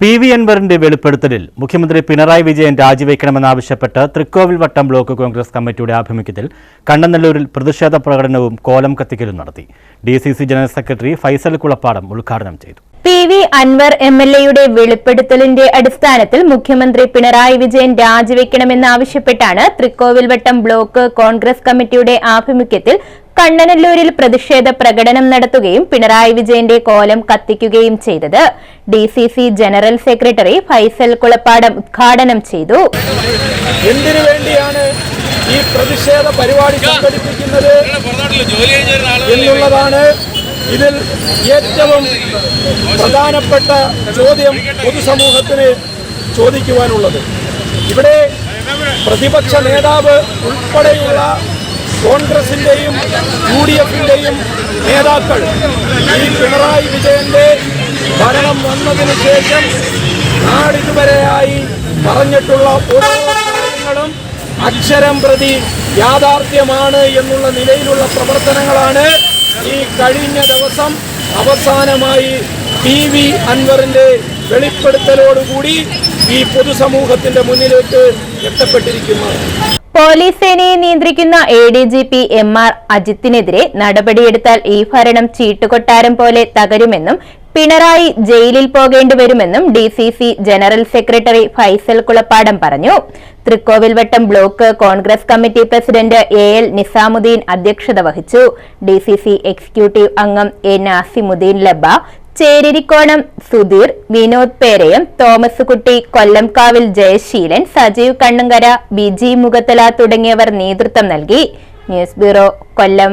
P V അൻവറിന്റെ വെളിപ്പെടുത്തലിൽ മുഖ്യമന്ത്രി പിണറായി വിജയൻ രാജിവെക്കണമെന്നാവശ്യപ്പെട്ട് തൃക്കോവിൽ വട്ടം ബ്ലോക്ക് കോൺഗ്രസ് കമ്മിറ്റിയുടെ ആഭിമുഖ്യത്തിൽ കണ്ണനല്ലൂരിൽ പ്രതിഷേധ പ്രകടനവും കോലം കത്തിക്കലും നടത്തി. D general secretary Faisal Kulappadam ഉദ്ഘാടനം ചെയ്തു. P V Anvar M L എയുടെ വെളിപ്പെടുത്തലിന്റെ അടിസ്ഥാനത്തിൽ മുഖ്യമന്ത്രി പിണറായി വിജയൻ രാജിവെക്കണമെന്നാവശ്യപ്പെട്ടാണ് തൃക്കോവിൽവട്ടം ബ്ലോക്ക് കോൺഗ്രസ് കമ്മിറ്റിയുടെ ആഭിമുഖ്യത്തിൽ കണ്ണനല്ലൂരിൽ പ്രതിഷേധ പ്രകടനം നടത്തുകയും പിണറായി വിജയന്റെ കോലം കത്തിക്കുകയും ചെയ്തത്. D C C general secretary Faisal Kulappadam ഉദ്ഘാടനം ചെയ്തു. എന്തിനു വേണ്ടിയാണ് ഈ പ്രതിഷേധ പരിപാടി സംഘടിപ്പിക്കുന്നത്? എന്നുള്ളതാണ് ഇതിൽ ഏറ്റവും പ്രധാനപ്പെട്ട ചോദ്യം പൊതുസമൂഹത്തിന് ചോദിക്കുവാനുള്ളത്. ഇവിടെ പ്രതിപക്ഷ നേതാവ് ഉൾപ്പെടെയുള്ള കോൺഗ്രസിന്റെയും യു ഡി എഫിന്റെയും നേതാക്കൾ ഈ പിണറായി വിജയന്റെ ഭരണം വന്നതിന് ശേഷം നാളിതുവരെയായി പറഞ്ഞിട്ടുള്ള ഓരോ കാര്യങ്ങളും അക്ഷരം പ്രതി യാഥാർത്ഥ്യമാണ് എന്നുള്ള നിലയിലുള്ള പ്രവർത്തനങ്ങളാണ് ഈ കഴിഞ്ഞ ദിവസം അവസാനമായി പി വി അൻവറിന്റെ വെളിപ്പെടുത്തലോടുകൂടി ഈ പൊതുസമൂഹത്തിന്റെ മുന്നിലേക്ക് എത്തപ്പെട്ടിരിക്കുന്നു. പോലീസ് സേനയെ നിയന്ത്രിക്കുന്ന A D G P M R അജിത്തിനെതിരെ നടപടിയെടുത്താൽ ഈ ഭരണം ചീട്ടുകൊട്ടാരം പോലെ തകരുമെന്നും പിണറായി ജയിലിൽ പോകേണ്ടി വരുമെന്നും D C C general secretary Faisal Kulappadam പറഞ്ഞു. Thrikkovilvattom block Congress committee president A L Nizamudeen അധ്യക്ഷത വഹിച്ചു. ഡി സി സി എക്സിക്യൂട്ടീവ് അംഗം എ നാസിമുദ്ദീൻ ലബ ചേരിരിക്കോണം സുധീർ വിനോദ് പേരയം തോമസ് കുട്ടി കൊല്ലംകാവിൽ ജയശീലൻ സജീവ് കണ്ണുങ്കര ബിജി മുഖത്തല തുടങ്ങിയവർ നേതൃത്വം നൽകി. News bureau Kollam.